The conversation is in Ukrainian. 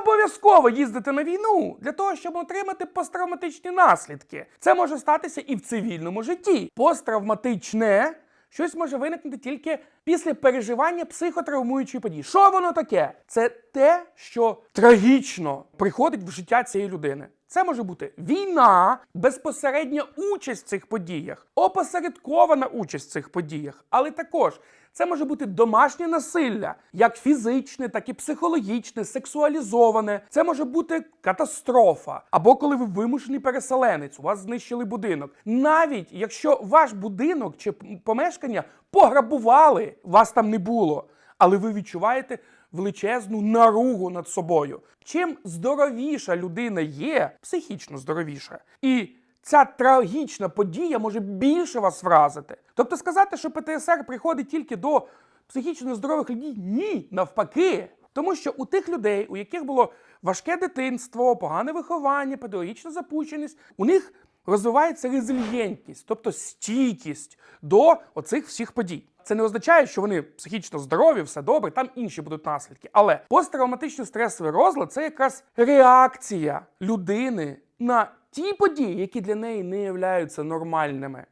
обов'язково їздити на війну для того, щоб отримати посттравматичні наслідки. Це може статися і в цивільному житті. Посттравматичне щось може виникнути тільки після переживання психотравмуючої події. Що воно таке? Це те, що трагічно приходить в життя цієї людини. Це може бути війна, безпосередня участь в цих подіях, опосередкована участь в цих подіях, але також це може бути домашнє насилля, як фізичне, так і психологічне, сексуалізоване. Це може бути катастрофа, або коли ви вимушений переселенець, у вас знищили будинок. Навіть якщо ваш будинок чи помешкання пограбували, вас там не було, але ви відчуваєте величезну наругу над собою. Чим здоровіша людина є, психічно здоровіша, і ця трагічна подія може більше вас вразити. Тобто сказати, що ПТСР приходить тільки до психічно нездорових людей, ні, навпаки. Тому що у тих людей, у яких було важке дитинство, погане виховання, педагогічна запущеність, у них розвивається резильєнтність, тобто стійкість до оцих всіх подій. Це не означає, що вони психічно здорові, все добре, там інші будуть наслідки. Але посттравматичний стресовий розлад це якраз реакція людини на ті події, які для неї не являються нормальними.